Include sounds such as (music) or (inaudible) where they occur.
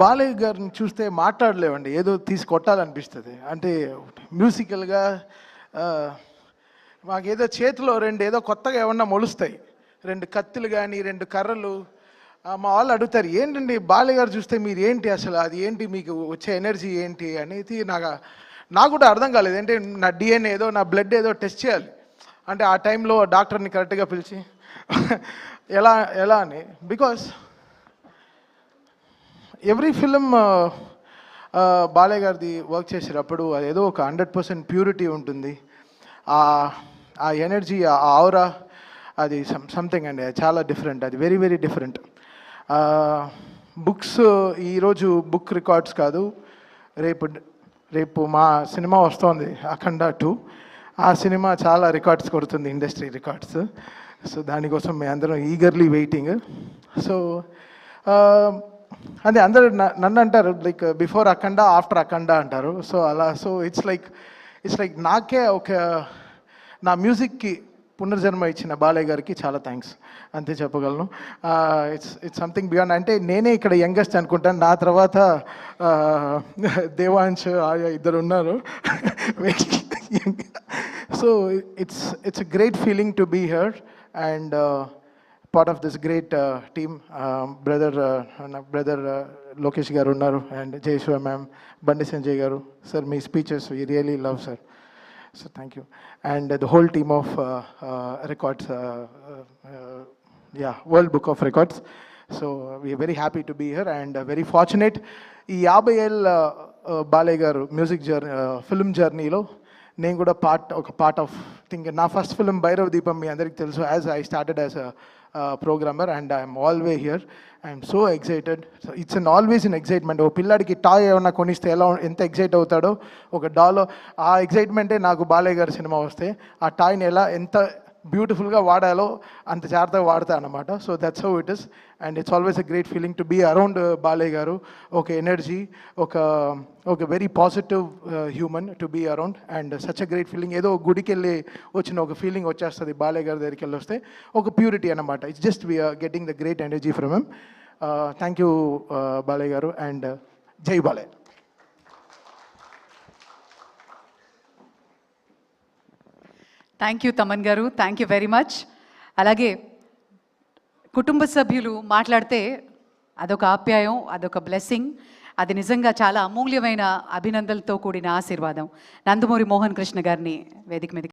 బాలయ్య గారిని చూస్తే మాట్లాడలేవండి ఏదో తీసి కొట్టాలనిపిస్తుంది. అంటే మ్యూజికల్గా మాకేదో చేతిలో రెండు ఏదో కొత్తగా ఏమన్నా మొలుస్తాయి. రెండు కత్తులు కానీ రెండు కర్రలు మా వాళ్ళు అడుగుతారు ఏంటండి బాలయ్య గారు చూస్తే మీరు ఏంటి అసలు? అది ఏంటి? మీకు వచ్చే ఎనర్జీ ఏంటి? అనేది నాకు నాకు కూడా అర్థం కాలేదు. అంటే నా డిఎన్ఏ ఏదో నా బ్లడ్ ఏదో టెస్ట్ చేయాలి. అంటే ఆ టైంలో డాక్టర్ని కరెక్ట్గా పిలిచి (laughs) ఎలా ఎలా అని? బికాస్ ఎవ్రీ ఫిలిం బాలయ్య గారిది వర్క్ చేసేటప్పుడు అదేదో ఒక హండ్రెడ్ పర్సెంట్ ప్యూరిటీ ఉంటుంది. ఆ ఆ ఎనర్జీ ఆ ఆవరా అది సమ్ సంథింగ్ అండి. అది చాలా డిఫరెంట్ అది వెరీ వెరీ డిఫరెంట్ బుక్స్ ఈరోజు బుక్ రికార్డ్స్ కాదు. రేపు రేపు మా సినిమా వస్తోంది అఖండ టూ ఆ సినిమా చాలా రికార్డ్స్ కొడుతుంది ఇండస్ట్రీ రికార్డ్స్. సో దానికోసం మేము అందరం ఈగర్లీ వెయిటింగ్ సో అదే అందరు నన్ను అంటారు like before Akhanda after Akhanda అంటారు. సో అలా so it's like it's like నాకే ఒక నా మ్యూజిక్కి పునర్జన్మ ఇచ్చిన బాలయ్య గారికి చాలా థ్యాంక్స్ అంతే చెప్పగలను. ఇట్స్ ఇట్స్ సంథింగ్ బియాండ్ అంటే నేనే ఇక్కడ యంగెస్ట్ అనుకుంటాను. నా తర్వాత (laughs) దేవాంశ్ ఆయా ఇద్దరు ఉన్నారు. (laughs) so it's it's a great feeling to be here and part of this great team brother brother Lokesh garu ఉన్నారు అండ్ జయశ్వ మ్యామ్ బండి సంజయ్ గారు sir me speeches we really love sir so thank you and the whole team of records yeah world book of records so we very happy to be here and very fortunate ఈ యాభై ఏళ్ళ uh, Balayya గారు music journey film జర్నీలో నేను కూడా part ఒక part of think నా first film Bhairava దీపం మీ అందరికీ తెలుసు as I started as a programmer and I'm always here I'm so excited so it's an always in excitement ఓ పిల్లాడికి టాయ్ ఏమన్నా కొనిస్తే ఎలా ఎంత ఎక్సైట్ అవుతాడో ఒక డాలో ఆ ఎక్సైట్మెంటే నాకు బాలయ్య గారి సినిమా వస్తే ఆ టాయ్ని ఎలా ఎంత బ్యూటిఫుల్గా వాడాలో అంత జాగ్రత్తగా వాడతా అనమాట so that's how it is and it's always a great feeling to be around Balayya garu. ఒక ఎనర్జీ ఒక ఒక very positive human to be around and such a great feeling ఏదో గుడికి వెళ్ళి వచ్చిన ఒక ఫీలింగ్ వచ్చేస్తుంది బాలయ్య గారి దగ్గరికి వెళ్ళి వస్తే ఒక ప్యూరిటీ అనమాట it's just we're getting the great energy from him thank you Balayya garu. And uh, జై బాలయ్య థ్యాంక్ యూ తమన్ గారు థ్యాంక్ యూ వెరీ మచ్ అలాగే కుటుంబ సభ్యులు మాట్లాడితే అదొక ఆప్యాయం అదొక బ్లెస్సింగ్ అది నిజంగా చాలా అమూల్యమైన అభినందనలతో కూడిన ఆశీర్వాదం. నందమూరి మోహన్ కృష్ణ గారిని వేదిక మీద